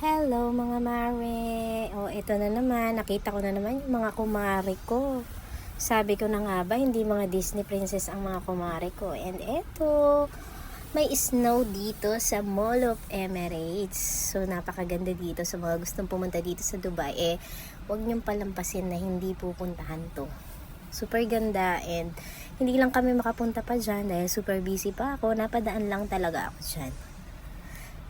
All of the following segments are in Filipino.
Hello mga mare. O ito na naman, nakita ko na naman yung mga kumare ko. Sabi ko na nga ba, hindi mga Disney princess ang mga kumare ko. And eto, may snow dito sa Mall of Emirates. So napakaganda dito sa mga gustong pumunta dito sa Dubai. Eh, huwag niyong palampasin na hindi pupuntahan to. Super ganda and hindi lang kami makapunta pa dyan dahil super busy pa ako. Napadaan lang talaga ako dyan.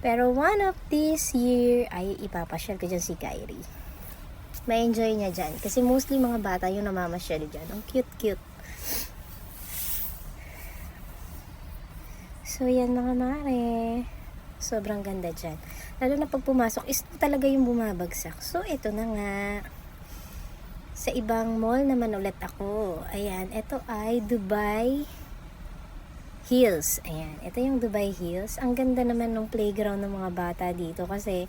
Pero one of this year ay ipapasyal ko dyan si Kyrie. May enjoy niya dyan. Kasi mostly mga bata yung namamasyal dyan. Ang cute-cute. So yan mga mare. Sobrang ganda dyan. Lalo na pag pumasok, is talaga yung bumabagsak. So ito na nga. Sa ibang mall naman ulit ako. Ayan, ito ay Dubai Hills. Ayan, ito yung Dubai Hills. Ang ganda naman ng playground ng mga bata dito kasi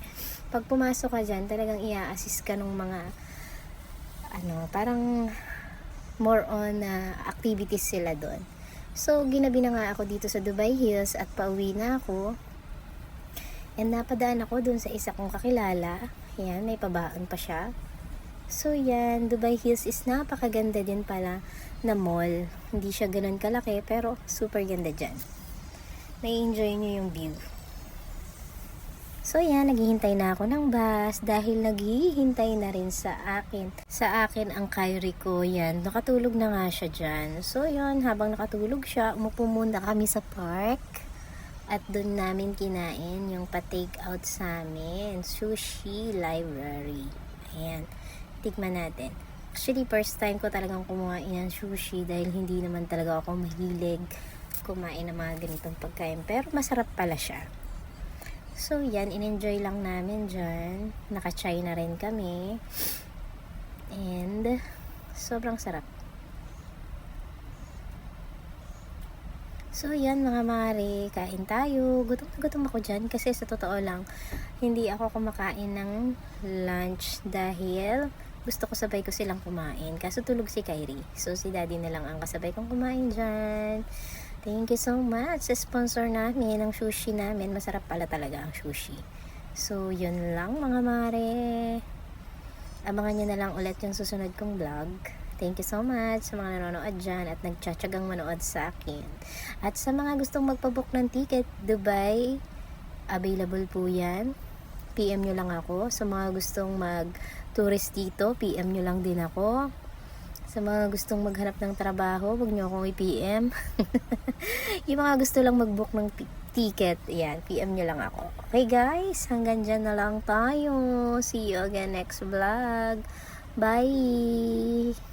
pag pumasok ka dyan, talagang i-assist ka ng mga ano, parang more on uh, activities sila doon. So, ginabi na nga ako dito sa Dubai Hills at pauwi na ako. And napadaan ako doon sa isa kong kakilala. Ayan, may pabaon pa siya. So yan, Dubai Hills is napakaganda din pala na mall. Hindi siya ganun kalaki pero super ganda dyan. May enjoy nyo yung view. So yan, naghihintay na ako ng bus dahil naghihintay na rin sa akin. Sa akin ang Kyrie ko yan. Nakatulog na nga siya dyan. So yan, habang nakatulog siya, umupo muna kami sa park. At doon namin kinain yung pa-take out sa amin. Sushi Library. Ayan tikman natin. Actually, first time ko talagang kumuhain ng sushi dahil hindi naman talaga ako mahilig kumain ng mga ganitong pagkain. Pero masarap pala siya. So, yan. In-enjoy lang namin dyan. Naka-chai na rin kami. And, sobrang sarap. So, yan mga mare, kain tayo. Gutom na gutom ako dyan kasi sa totoo lang, hindi ako kumakain ng lunch dahil gusto ko sabay ko silang kumain. Kaso tulog si Kyrie. So, si daddy na lang ang kasabay kong kumain dyan. Thank you so much sa sponsor namin, ng sushi namin. Masarap pala talaga ang sushi. So, yun lang mga mare. Abangan nyo na lang ulit yung susunod kong vlog. Thank you so much sa mga nanonood dyan at nagtsatsagang manood sa akin. At sa mga gustong magpabook ng ticket, Dubai, available po yan. PM nyo lang ako. Sa mga gustong mag-tourist dito, PM nyo lang din ako. Sa mga gustong maghanap ng trabaho, huwag nyo akong i-PM. yung mga gusto lang mag-book ng ticket, yan, PM nyo lang ako. Okay guys, hanggang dyan na lang tayo. See you again next vlog. Bye!